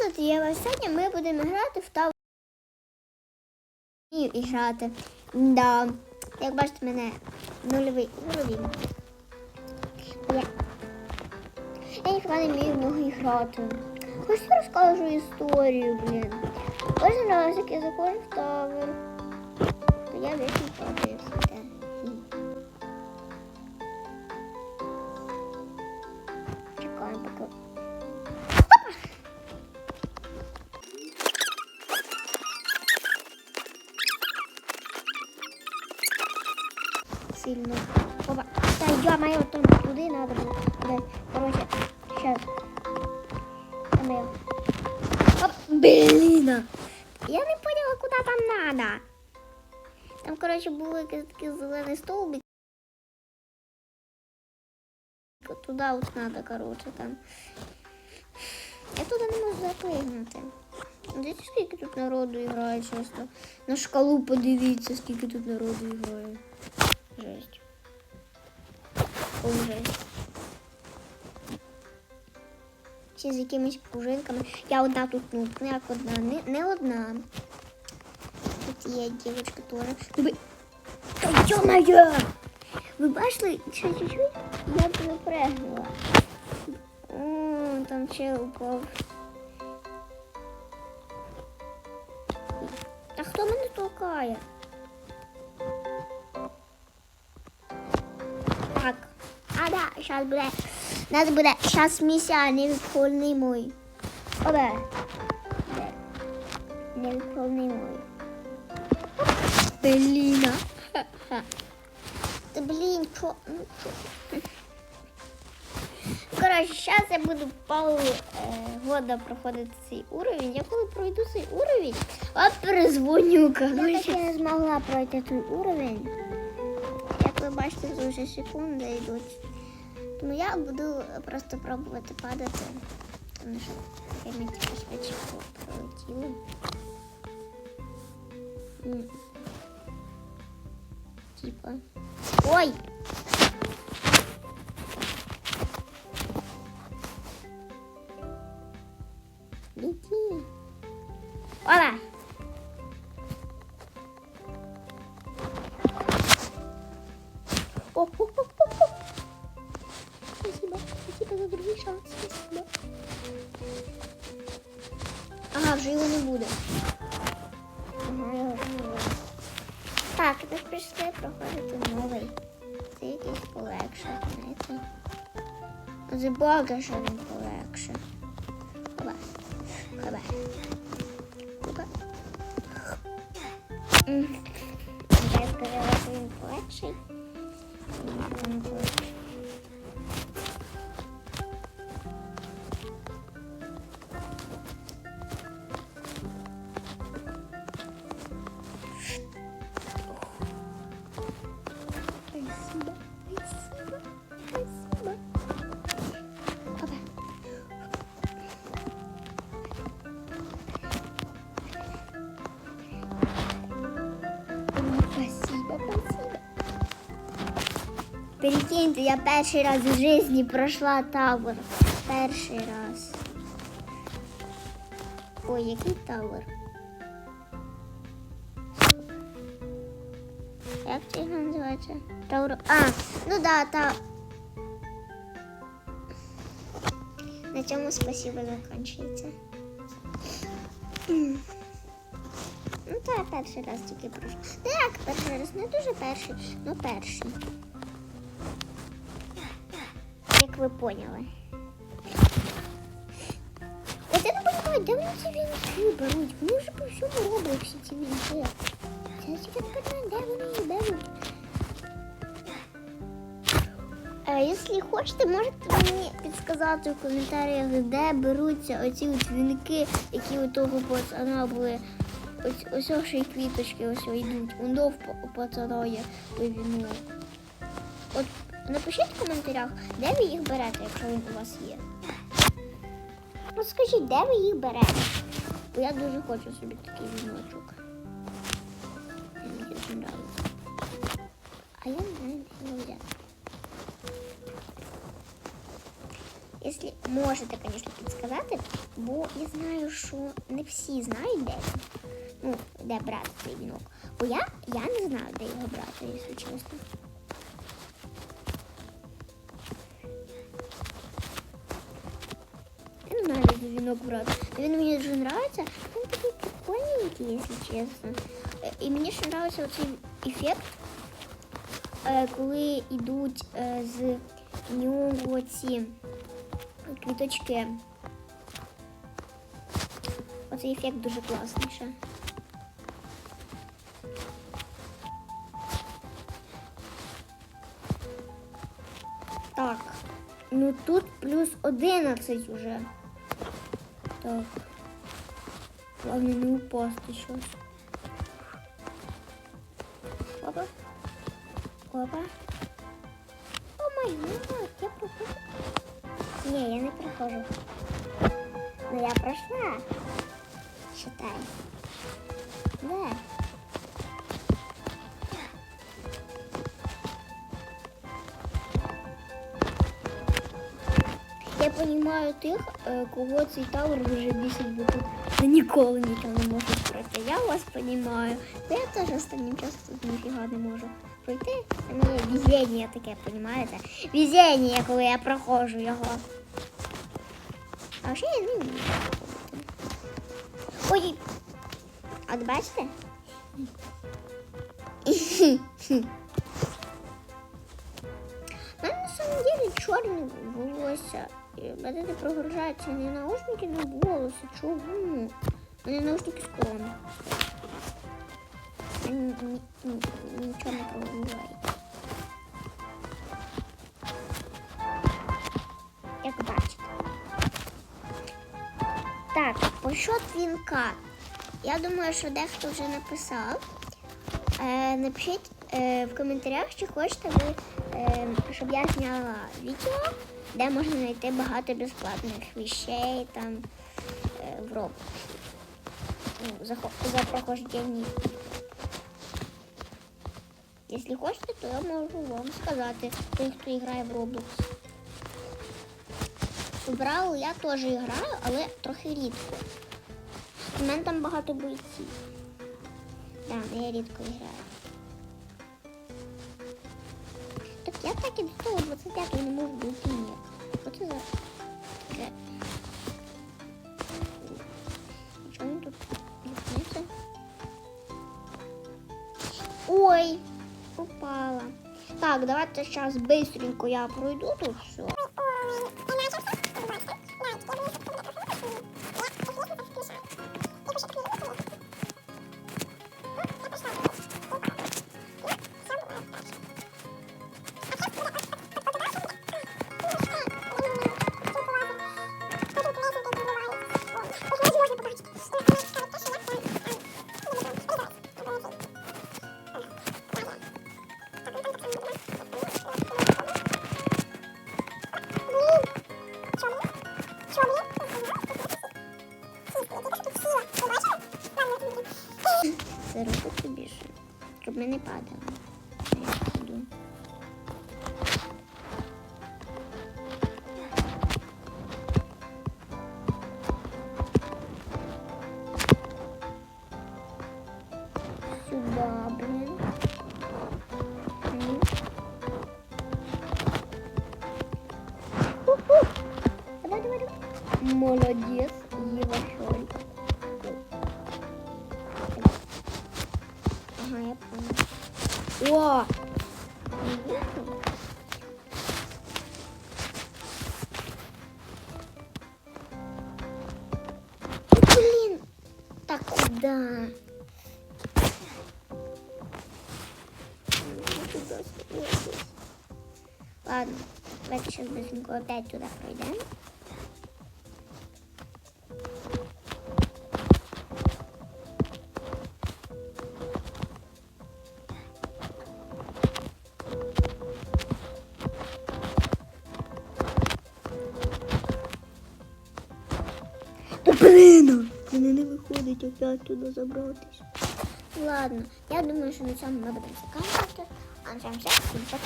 тут є Сьогодні ми будемо грати в Tower і грати. Да. Як бачите, мене нульовий уровень. Я, я ніколи не вмію много грати. Хоч розкажу історію, блін. Кожен раз, як я заходжу в тавер, то я вічно падаю все Сильно. Опа. Я маю там туди надо було. Да. Короче, сейчас. Я. Оп, блін. Я не поняла, куди там надо. Там, короче, був якийсь такий зелений стовбик. Туда от надо, короче, там. Я туди не можу запригнути. Дивіться, скільки тут народу грає часто. На шкалу подивіться, скільки тут народу грає. Жесть. О, жесть. Всі з якимись пружинками. Я одна тут, ну, як одна, не, не одна. Тут є дівчинка теж. Ви... Та ё-моё! Ви бачили, ще чуть-чуть я б запрегнула. О, там чел упав. А хто мене толкає? Так. А да, зараз буде. У нас буде зараз місія невиконний мой. Обе. Невиконний мой. Бліна. Та блін, чо? Ну, чо? Коротше, зараз я буду пару е, проходити цей уровень. Я коли пройду цей уровень, от перезвоню. Я так і не змогла пройти цей уровень. Тут вже секунди йдуть. Я буду просто пробувати падати. Тому що я мені типу швидше пролетіли. М. Типа. Ой! Лети. Ола! Буде. Так, тепер прийшли проходити новий. Це якийсь полегше, знаєте. Забага, що він полегше. Хоба. М. Я сказала, що він полегший. Він полегший. Прикиньте, я перший раз в житті пройшла табор. Перший раз. Ой, який табор? Як це його називається? Таур... А, ну да, та. На цьому спасибо закінчується. Ну, то я перший раз тільки пройшла. Ну як перший раз? Не дуже перший, ну перший. Ви поняли. От я не розумію, де вони ці вінки беруть? Вони вже по всьому роблять всі ці вінки. Це тільки питання, де вони їх беруть? А якщо хочете, можете мені підсказати в коментарях, де беруться оці от вінки, які у того пацана були. Ось ось ось і квіточки ось йдуть. Воно в па- пацана є вінок. Напишіть в коментарях, де ви їх берете, якщо він у вас є. От скажіть, де ви їх берете? Бо я дуже хочу собі такий подобається. А я не знаю, де його взяти. якщо можете, звісно, підсказати, бо я знаю, що не всі знають, де він. Ну, де брати цей вінок. Бо я, я не знаю, де його брати, якщо чесно. Но він мені дуже подобається. Він такий прикольненький, якщо чесно. Е, І мені ще подобається оцей ефект, е, коли йдуть з нього ці квіточки. Оцей ефект дуже класний ще. Так. Ну тут плюс 11 уже. Так. Главное не упасть щось. Опа. Опа. О май гад, я прохожу. Не, я не прохожу. Но я прошла. Считай. Да. Розумію тих, е, кого цей тавр дуже бісить, бо тут ніколи нічого не можуть пройти. Я вас розумію. Я теж останнім часом тут ніфіга не можу пройти. Це моє везіння таке, розумієте? Везіння, коли я проходжу його. А ще я не проходити. Ой! От бачите? У на самом деле чорне волосся. В мене не прогружаються ні наушники, ні волосся. Чому? У мене наушники з корони. Ні- ні- ні- Нічого не прогружається. Як бачите. Так, по счет вінка. Я думаю, що дехто вже написав. Е, напишіть е, в коментарях, чи хочете ви, щоб я зняла відео, де можна знайти багато безплатних вещей там е, в Roblox. Ну, за, за. Якщо хочете, то я можу вам сказати, той, хто грає в Roblox. В я теж граю, але трохи рідко. У мене там багато бойців. Так, да, я рідко граю. Так до того 25 не может быть и нет. Вот это... Він тут лестница? Ой, упала. Так, давайте сейчас быстренько я пройду тут все. не падала. Я буду. Сюда, блин. Молодец, его шоу. О! Блин! Так куда? Ладно, давайте сейчас быстренько опять туда пройдем. Блин! Мене не виходить опять туди забратись. Ладно, я думаю, що на цьому ми будемо закінчувати. А на цьому все.